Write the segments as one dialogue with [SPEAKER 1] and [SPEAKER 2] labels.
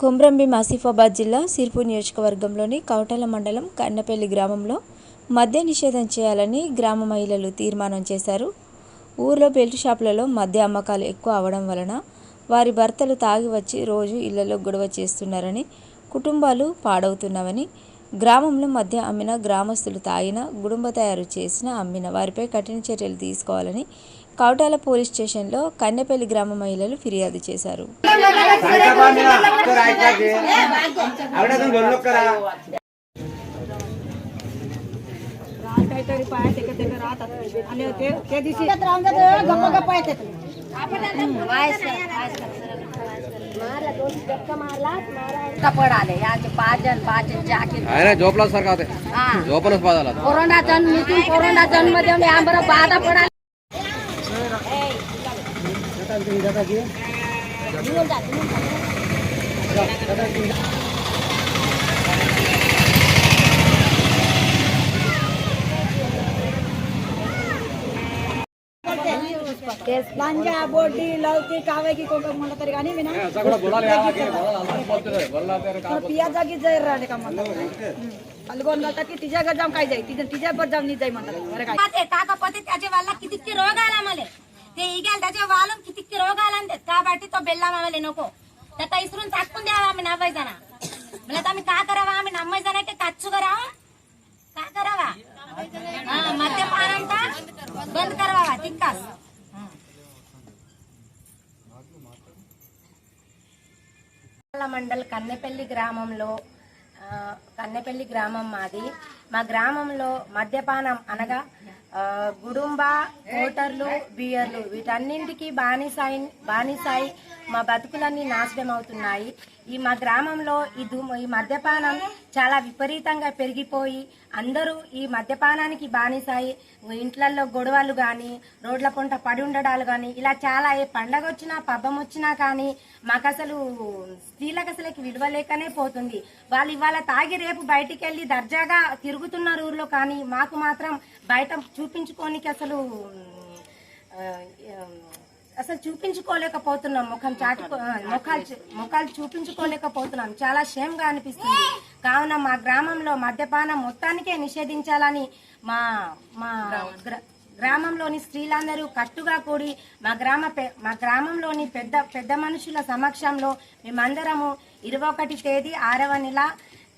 [SPEAKER 1] కొమ్రంభీం ఆసిఫాబాద్ జిల్లా సిర్పూర్ నియోజకవర్గంలోని కౌటల మండలం కన్నపల్లి గ్రామంలో మద్య నిషేధం చేయాలని గ్రామ మహిళలు తీర్మానం చేశారు. ఊర్లో బెల్ట్ షాపులలో మద్య అమ్మకాలు ఎక్కువ అవడం వలన వారి భర్తలు తాగి వచ్చి రోజు ఇళ్ళలో గొడవ చేస్తున్నారని కుటుంబాలు పాడవుతున్నావని గ్రామంలో మధ్య అమ్మిన గ్రామస్తులు తాగిన గుడుంబ తయారు చేసిన అమ్మిన వారిపై కఠిన చర్యలు తీసుకోవాలని కౌటాల పోలీస్ స్టేషన్లో కన్నెపల్లి గ్రామ మహిళలు ఫిర్యాదు చేశారు
[SPEAKER 2] पडाले याचे पाच जण पाच आहे
[SPEAKER 3] ना झोपला सारखा होते
[SPEAKER 2] झोपलाच
[SPEAKER 3] बाद आला
[SPEAKER 2] कोरोना जण मिटिंग कोरोना जण मध्ये आंबर बाधा पडाले
[SPEAKER 4] दादा तेच लांजा लवती कावे की कोण म्हणलं तरी गाणी मी ना पिया जागी जैर राहिले का म्हणतात की तिच्या काय जाई
[SPEAKER 5] काका पती त्याचे वाला रोग आला मला ते त्याचे वालून किती रोग आला त्या बाटी तो बेल्ला मामाले नको त्याचा इसरून चाकून द्यावा आम्ही नावायचा मला आम्ही का करावा आम्ही नम्मायचा नाही काचू करावा का करावा मद्यपान बंद करावा तिकास కొప్పల
[SPEAKER 2] మండల్ కన్నెపల్లి గ్రామంలో కన్నెపల్లి గ్రామం మాది. మా గ్రామంలో మద్యపానం అనగా గుడుంబా మోటార్లు బియర్లు వీటన్నింటికి బానిసాయి బానిసాయి మా బతుకులన్నీ నాశనం అవుతున్నాయి ఈ మా గ్రామంలో ఈ ఈ మద్యపానం చాలా విపరీతంగా పెరిగిపోయి అందరూ ఈ మద్యపానానికి బానిసాయి. ఇంట్లల్లో గొడవలు కానీ రోడ్ల పొంట పడి ఉండడాలు కానీ ఇలా చాలా ఏ పండగ వచ్చినా పబ్బం వచ్చినా కానీ మాకు అసలు స్త్రీలకు అసలుకి విలువ లేకనే పోతుంది. వాళ్ళు ఇవాళ తాగి రేపు బయటికి వెళ్ళి దర్జాగా తిరుగుతున్నారు ఊర్లో కానీ మాకు మాత్రం బయట చూపించుకోనికి అసలు అసలు చూపించుకోలేకపోతున్నాం. ముఖం చాటుకో ముఖాలు ముఖాలు చూపించుకోలేకపోతున్నాం. చాలా షేమ్గా అనిపిస్తుంది. కావున మా గ్రామంలో మద్యపానం మొత్తానికే నిషేధించాలని మా మా గ్రామంలోని స్త్రీలందరూ కట్టుగా కూడి మా గ్రామ మా గ్రామంలోని పెద్ద పెద్ద మనుషుల సమక్షంలో మేమందరము ఇరవై ఒకటి తేదీ ఆరవ నెల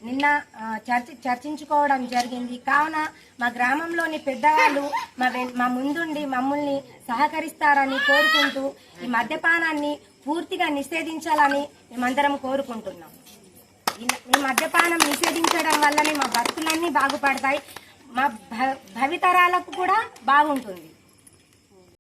[SPEAKER 2] నిన్న చర్చి చర్చ చర్చించుకోవడం జరిగింది. కావున మా గ్రామంలోని పెద్దవాళ్ళు మా మా ముందుండి మమ్మల్ని సహకరిస్తారని కోరుకుంటూ ఈ మద్యపానాన్ని పూర్తిగా నిషేధించాలని మేమందరం కోరుకుంటున్నాం. ఈ- ఈ మద్యపానం నిషేధించడం వల్లనే మా భక్తులన్నీ బాగుపడతాయి. మా భవితరాలకు కూడా బాగుంటుంది.